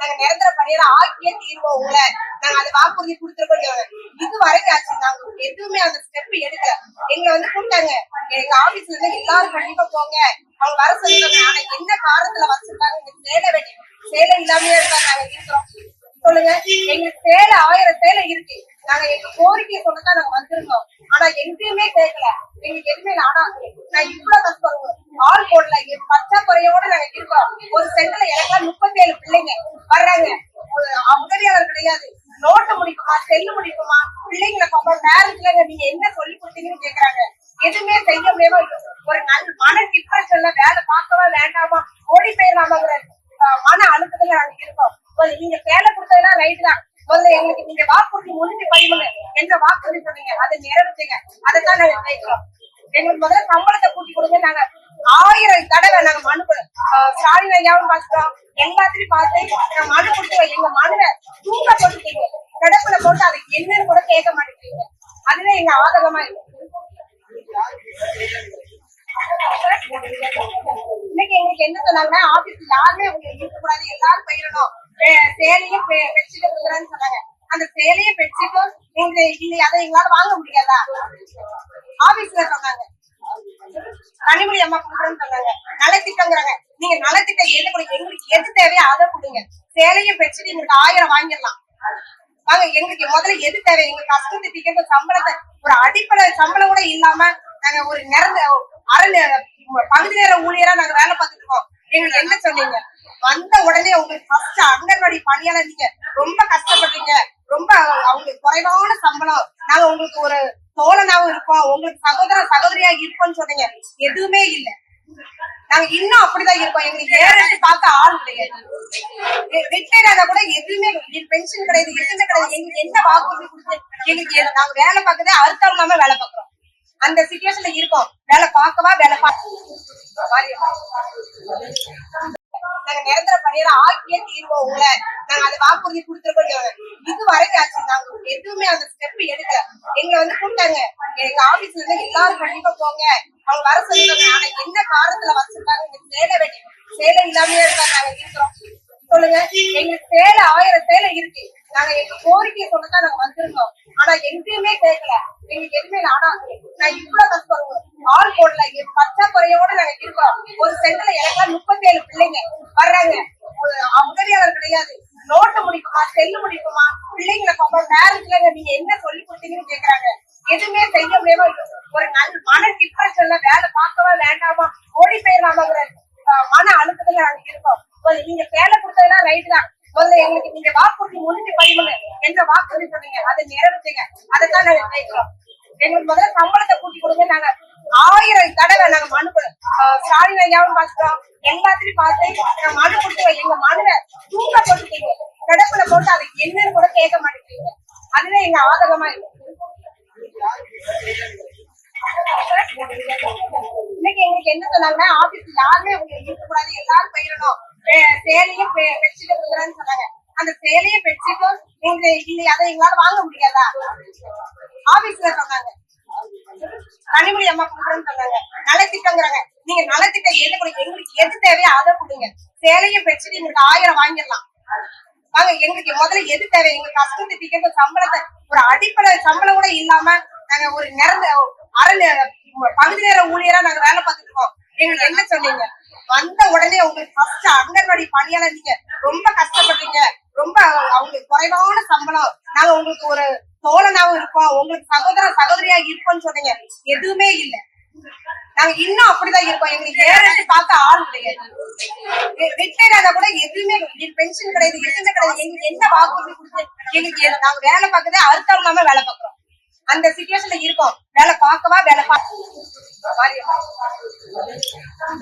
நாங்க நிரந்தர பணியார ஆக்கியே தீர்வோம் உங்களை நாங்க அதை வாக்குறுதி கொடுத்துருக்கோம் இது வரைக்கும் ஆச்சு நாங்க எதுவுமே அந்த ஸ்டெப் எடுக்கல. எங்களை வந்து கூப்பிட்டாங்க. எங்க ஆபீஸ்ல இருந்து எல்லாரும் கண்டிப்பா போங்க. அவங்க வர சொல்லிருக்காங்க. ஆனா என்ன காரணத்துல வச்சிருக்காங்க? எங்களுக்கு சேலை வேண்டி சேலை இல்லாமயே இருந்தா நாங்க இருக்கிறோம். சொல்லுங்க. எங்களுக்கு சேலை ஆயிரம் சேலை இருக்கு. நாங்க எங்க கோரிக்கையை சொல்லதான் நாங்க வந்திருக்கோம் ஆனா எங்கேயுமே கேட்கல. எங்களுக்கு எதுவுமே இல்ல. நான் இவ்வளவு கஷ்டப்படுவோம் ஆள் போடல பச்சை குறையோட நாங்க இருக்கோம். ஒரு சென்டர்ல எனக்கெல்லாம் முப்பத்தி ஏழு பிள்ளைங்க வர்றாங்க. ஒரு கிடையாது. நோட்டு முடிக்குமா? செல்லு முடிக்குமா? பிள்ளைங்களை பார்ப்போம். மேரேஜ்ல நீங்க என்ன சொல்லி கொடுத்தீங்கன்னு கேக்குறாங்க. எதுவுமே செய்ய முடியாம ஒரு நல்ல மன டிப்ரெஷன்ல வேலை பார்க்கவா வேண்டாமா? ஓடி போயிடலாமாங்கிற மன அழுத்தத்துல நாங்க இருக்கோம். ஒரு நீங்க வேலை கொடுத்ததெல்லாம் ரைட் தான். முதல்ல எங்களுக்கு நீங்க வாக்குறுதி முடிஞ்சு படிமுங்க என்ற வாக்குறுதி சொன்னீங்க அதை நிறைவேற்றுங்க. அதைத்தான் நாங்க கேட்கிறோம் எங்களுக்கு முதல்ல சம்பளத்தை கூட்டி கொடுங்க. நாங்க ஆயிரம் தடவை நாங்க மனு ஆஹ் ஸ்டாலின் ஐயாவும் பார்த்துட்டோம் எல்லாத்தையும் பார்த்து நான் மனு கொடுத்து எங்க மனுவை தூங்க போட்டுட்டீங்க கிடப்புல போட்டு அது என்னன்னு கூட கேட்க மாட்டேங்கிறீங்க. அதுவே எங்க ஆதகமா இருக்கு. இன்னைக்கு எங்களுக்கு என்ன சொன்னாங்கன்னா ஆபீஸ் யாருமே உங்களுக்கு இருக்கக்கூடாது. எல்லாரும் போயிடணும். சேலையும் பெட்ஷீட்டும் கொடுக்குறேன்னு சொன்னாங்க. அந்த சேலையும் பெட்ஷீட்டும் எங்க இல்லை அதை எங்களால வாங்க முடியாதா? ஆபீஸ்ல சொன்னாங்க. கனிமொழி அம்மா கொடுக்குறேன்னு சொன்னாங்க. நலத்திட்டங்கிறாங்க. நீங்க நலத்திட்டம் எது கொடுங்க எங்களுக்கு எது தேவையோ அதை கொடுங்க. சேலையும் பெற்றுட்டு எங்களுக்கு ஆயிரம் வாங்கிடலாம். வாங்க எங்களுக்கு முதல்ல எது தேவை? எங்க கஷ்டத்தை தீக்கிறது சம்பளத்தை ஒரு அடிப்படை சம்பளம் கூட இல்லாம நாங்க ஒரு நிறந்த அரை பகுதி நேர ஊழியரா நாங்க வேலை பார்த்துட்டு இருக்கோம். எங்களுக்கு என்ன சொன்னீங்க? வந்த உடனே உங்களுக்கு ஃபர்ஸ்ட் அங்கன்வாடி பணியாளர் நீங்க ரொம்ப கஷ்டப்படுறீங்க ரொம்ப அவங்களுக்கு குறைவான சம்பளம். நாங்க உங்களுக்கு ஒரு தோழனாவும் இருப்போம் உங்களுக்கு சகோதர சகோதரியா இருப்போம்னு சொன்னீங்க. எதுவுமே இல்ல. நாங்க இன்னும் அப்படிதான் இருக்கோம். எங்களுக்கு ஏறெடுத்து பார்க்க ஆள் கிடையாது ரிட்டையர் ஆனா கூட எதுவுமே பென்ஷன் கிடையாது எதுவுமே கிடையாது. எங்களுக்கு என்ன வாக்குறுதி கொடுத்து எங்களுக்கு நாங்க வேலை பார்க்கறதே அர்த்தம் இல்லாம வேலை பார்க்கறோம். அந்த சுச்சுவேஷன்ல இருக்கோம். வேலை பார்க்கவா வேலை பார்க்க நாங்க நிரந்தர பணியில ஆக்கியே தீர்வோம் உங்களை. நாங்க அது வாக்குறுதி கொடுத்துருக்கோம் இது வரைக்கும் ஆச்சு. நாங்க எதுவுமே அந்த ஸ்டெப் எடுக்கல. எங்களை வந்து கூப்பிட்டாங்க. எங்க ஆபீஸ்ல இருந்து எல்லாரும் கண்டிப்பா போங்க. அவங்க வர சொல்லிருக்காங்க. ஆனா என்ன காரணத்துல வச்சிருக்காங்க எங்களுக்கு சேலை வேண்டிய சேலை இல்லாமயே இருந்தா நாங்க இருக்கிறோம். சொல்லுங்க. எங்களுக்கு சேலை ஆயிரம் சேலை இருக்கு. நாங்க எங்க கோரிக்கையை சொல்லதான் நாங்க வந்திருக்கோம் ஆனா எங்கேயுமே கேட்கல. எங்களுக்கு எதுவுமே நாடா நான் இவ்வளவு கஷ்டம் போடல. பற்றாக்குறையோட நாங்க இருக்கோம். ஒரு சென்டர்ல எனக்கெல்லாம் முப்பத்தி ஏழு பிள்ளைங்க வர்றாங்க. ஒரு உதவியாளர் கிடையாது. நோட்டு முடிக்குமா செல்லு முடிக்குமா பிள்ளைங்களை பார்ப்போம். நேரத்துல நீங்க என்ன சொல்லி கொடுத்தீங்கன்னு கேக்குறாங்க. எதுவுமே செய்ய முடியாம ஒரு நல்ல மன டிப்ரெஷன்ல வேலை பார்க்கவா வேண்டாமா ஓடி போயிடலாமாங்கிற மன அழுத்தத்துல நாங்க இருக்கோம். நீங்க வேலை கொடுத்ததுலாம் ரைட் தான். முதல்ல எங்களுக்கு நீங்க வாக்குறுதி முடிஞ்சு படிமுங்க என்ற வாக்குறுதி சொன்னீங்க? அதை நிறைவேற்றுங்க. அதைத்தான் நாங்க கேட்கிறோம். எங்களுக்கு முதல்ல சம்பளத்தை கூட்டி கொடுங்க. நாங்க ஆயிரம் தடவை நாங்க மனு ஆஹ் ஸ்டாலின் ஐயாவும் பார்த்துட்டோம். எல்லாத்தையும் பார்த்து நான் மனு கொடுத்து எங்க மனுவை தூங்க போட்டுட்டீங்க. கிடப்புல போட்டு அது என்னன்னு கூட கேட்க மாட்டேங்கிறீங்க. அதுவே எங்க ஆதகமா இருக்கு. இன்னைக்கு எங்களுக்கு என்ன சொன்னாங்கன்னா ஆபீஸ் யாருமே உங்களுக்கு இருக்கக்கூடாது எல்லாரும் பயிரணும் சேலையும் பெட்ஷீட் கொடுக்குறேன்னு சொன்னாங்க. அந்த சேலையும் பெட்ஷீட்டும் எங்க இங்க அதை எங்களால வாங்க முடியாதா? ஆபீஸ்ல சொன்னாங்க. கனிமொழி அம்மா கொடுக்குறேன்னு சொன்னாங்க. நலத்திட்டங்கிறாங்க. நீங்க நலத்திட்டம் எது கொடுங்க எங்களுக்கு எது தேவையோ அதை கொடுங்க. சேலையும் பெட்ஷீட் எங்களுக்கு ஆயிரம் வாங்கிடலாம். வாங்க எங்களுக்கு முதல்ல எது தேவை? எங்க கஷ்டத்தை தீக்கிறது சம்பளத்தை ஒரு அடிப்படை சம்பளம் கூட இல்லாம நாங்க ஒரு நிறந்த அரை பகுதி நேர ஊழியரா நாங்க வேலை பார்த்துட்டு இருக்கோம். எங்களுக்கு என்ன சொன்னீங்க? வந்த உடனே உங்களுக்கு ஃபர்ஸ்ட் அங்கன்வாடி பணியாளர் நீங்க ரொம்ப கஷ்டப்படுறீங்க ரொம்ப அவங்களுக்கு குறைவான சம்பளம். நாங்க உங்களுக்கு ஒரு தோழனாவும் இருப்போம் உங்களுக்கு சகோதர சகோதரியா இருப்போம்னு சொன்னீங்க. எதுவுமே இல்ல. நாங்க இன்னும் அப்படிதான் இருக்கோம். எங்களுக்கு ஏறெடுத்து பார்க்க ஆள் கிடையாது ரிட்டையர் ஆனா கூட எதுவுமே பென்ஷன் கிடையாது எதுவுமே கிடையாது. எங்களுக்கு என்ன வாக்குறுதி கொடுத்து எங்களுக்கு நாங்க வேலை பார்க்கறதே அர்த்தம் இல்லாம வேலை பார்க்கறோம். அந்த சுச்சுவேஷன்ல இருக்கோம். வேலை பார்க்கவா வேலை பார்க்க